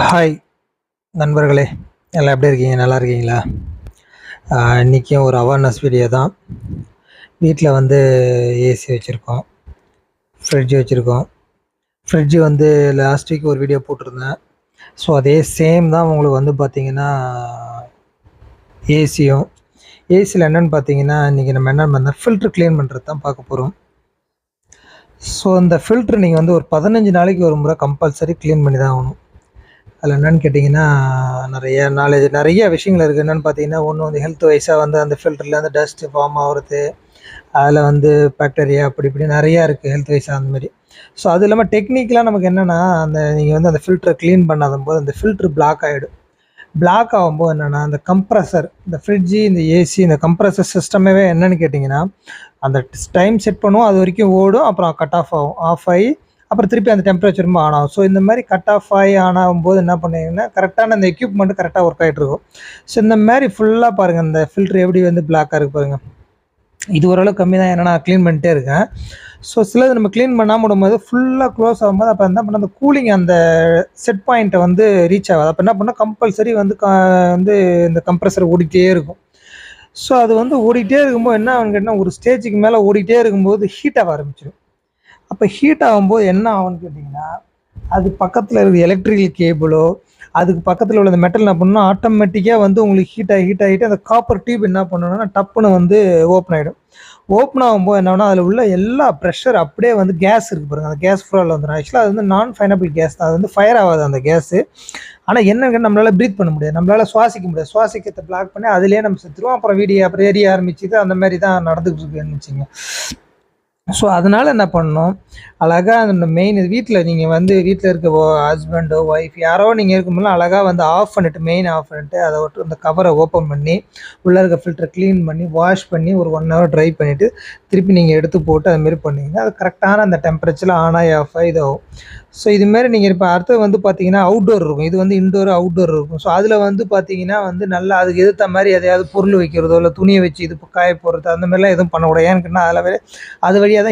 Hi நண்பர்களே. எல்லாம் எப்படி இருக்கீங்க? நல்லா இருக்கீங்களா? இன்றைக்கும் ஒரு அவேர்னஸ் வீடியோ தான். வீட்டில் வந்து ஏசி வச்சுருக்கோம். ஃப்ரிட்ஜ் வச்சுருக்கோம். ஃப்ரிட்ஜு வந்து லாஸ்ட் வீக் ஒரு வீடியோ போட்டிருந்தேன். ஸோ அதே சேம் தான் உங்களுக்கு வந்து பார்த்திங்கன்னா ஏசியும் ஏசியில் என்னென்னு பார்த்தீங்கன்னா இன்றைக்கி நம்ம என்ன பண்ணால் ஃபில்ட்ரு க்ளீன் பண்ணுறது தான் பார்க்க போகிறோம் ஸோ அந்த ஃபில்ட்ரு நீங்கள் வந்து ஒரு பதினஞ்சு நாளைக்கு ஒரு முறை கம்பல்சரி க்ளீன் பண்ணி தான் ஆகணும். அதில் என்னென்னு கேட்டிங்கன்னா நிறைய நாலேஜ் நிறைய விஷயங்கள் இருக்குது என்னென்னு பார்த்தீங்கன்னா ஒன்று வந்து ஹெல்த் வைஸாக வந்து அந்த ஃபில்டரில் அந்த டஸ்ட்டு ஃபார்ம் ஆகிறது அதில் வந்து பாக்டீரியா அப்படி இப்படி நிறையா இருக்குது ஹெல்த் வைஸாக அந்த மாதிரி. ஸோ அது இல்லாமல் டெக்னிக்கலாக நமக்கு என்னென்னா அந்த நீங்கள் வந்து அந்த ஃபில்டரை க்ளீன் பண்ணாத போது அந்த ஃபில்ட்ரு பிளாக் ஆகிடும் பிளாக் ஆகும்போது என்னென்னா அந்த கம்ப்ரஸர் இந்த ஃப்ரிட்ஜு இந்த ஏசி இந்த கம்ப்ரஸர் சிஸ்டமே என்னென்னு கேட்டிங்கன்னா அந்த டைம் செட் பண்ணுவோம் அது வரைக்கும் ஓடும் அப்புறம் கட் ஆஃப் ஆகும். ஆஃப் ஆகி அப்புறம் திருப்பி அந்த டெம்பரேச்சர் ரொம்ப ஆன் ஆகும். ஸோ இந்த மாதிரி கட் ஆஃப் ஆகி ஆன் ஆகும்போது என்ன பண்ணுவீங்கன்னா கரெக்டான அந்த எக்யூப்மெண்ட் கரெக்டாக ஒர்க் ஆகிட்டு இருக்கும். ஸோ இந்த மாதிரி ஃபுல்லாக பாருங்கள் இந்த ஃபில்ட்ரு எப்படி வந்து பிளாக்காக இருக்குது பாருங்கள் இது ஓரளவு கம்மி தான் ஏன்னா நான் க்ளீன் பண்ணிட்டே இருக்கேன். ஸோ சிலது நம்ம க்ளீன் பண்ணாமல் விடும்போது ஃபுல்லாக க்ளோஸ் ஆகும்போது அப்போ என்ன பண்ண அந்த கூலிங் அந்த செட் பாயிண்ட்டை வந்து ரீச் ஆகாது. அப்போ என்ன பண்ணால் கம்பல்சரி வந்து வந்து இந்த கம்ப்ரஸர் ஓடிக்கிட்டே இருக்கும். ஸோ அது வந்து ஓடிக்கிட்டே இருக்கும்போது என்ன ஆகுன்னு கேட்டால் ஒரு ஸ்டேஜுக்கு மேலே ஓடிட்டே இருக்கும்போது ஹீட் ஆக ஆரம்பிச்சிடும் அப்போ ஹீட் ஆகும்போது என்ன ஆகும்னு கேட்டிங்கன்னா அது பக்கத்தில் இருக்கிற எலக்ட்ரிக்கல் கேபிளோ அதுக்கு பக்கத்தில் உள்ள அந்த மெட்டல் என்ன பண்ணணும் ஆட்டோமேட்டிக்காக வந்து உங்களுக்கு ஹீட் ஆகி ஹீட் ஆகிட்டு அந்த காப்பர் டியூப் என்ன பண்ணணும்னா டப்புன்னு வந்து ஓப்பன் ஆகிடும் ஓப்பன் ஆகும்போது என்னன்னா அதில் உள்ள எல்லா ப்ரெஷர் அப்படியே வந்து கேஸ் இருக்குது பாருங்க. அந்த கேஸ் ஃபுல்லாக வந்துடும் ஆக்சுவலாக அது வந்து நான் ஃபைனபிள் கேஸ் தான். அது வந்து ஃபயர் ஆகாது அந்த கேஸு ஆனால் என்னன்னு நம்மளால் ப்ரீத் பண்ண முடியாது. நம்மளால் சுவாசிக்க முடியாது. சுவாசிக்கத்தை பிளாக் பண்ணி அதிலே நம்ம செத்துருவோம். அப்புறம் வீடியோ அப்புறம் எரிய ஆரம்பிச்சுது. அந்த மாதிரி தான் நடந்துகிட்டு இருக்குன்னு வச்சுங்க ஸோ அதனால் என்ன பண்ணணும் அழகாக அந்த மெயின் வீட்டில் நீங்கள் வந்து வீட்டில் இருக்க ஹஸ்பண்டோ ஒய்ஃப் யாரோ நீங்கள் இருக்கும்போது அழகாக வந்து ஆஃப் பண்ணிட்டு மெயின் ஆஃப் பண்ணிட்டு அதை விட்டு அந்த கவரை ஓப்பன் பண்ணி உள்ளே இருக்க ஃபில்டரை க்ளீன் பண்ணி வாஷ் பண்ணி ஒரு ஒன் ஹவர் ட்ரை பண்ணிவிட்டு திருப்பி நீங்கள் எடுத்து போட்டு அதுமாரி பண்ணிங்கன்னா அது கரெக்டான அந்த டெம்பரேச்சரில் ஆன் ஆகி ஆஃப் ஆகி இதாகும். ஸோ இதுமாரி நீங்கள் இப்போ அடுத்தது வந்து பார்த்தீங்கன்னா அவுட்டோர் இருக்கும். இது வந்து இன்டோர் அவுட்டோர் இருக்கும். ஸோ அதில் வந்து பார்த்தீங்கன்னா வந்து நல்லா அதுக்கு எதிர்த்த மாதிரி எதையாவது பொருள் வைக்கிறதோ இல்லை துணியை வச்சு இது காய போடுறது அந்த மாதிரிலாம் எதுவும் பண்ணக்கூடாது. ஏன்னு கேட்டால் அதில் அது வழியாக தான்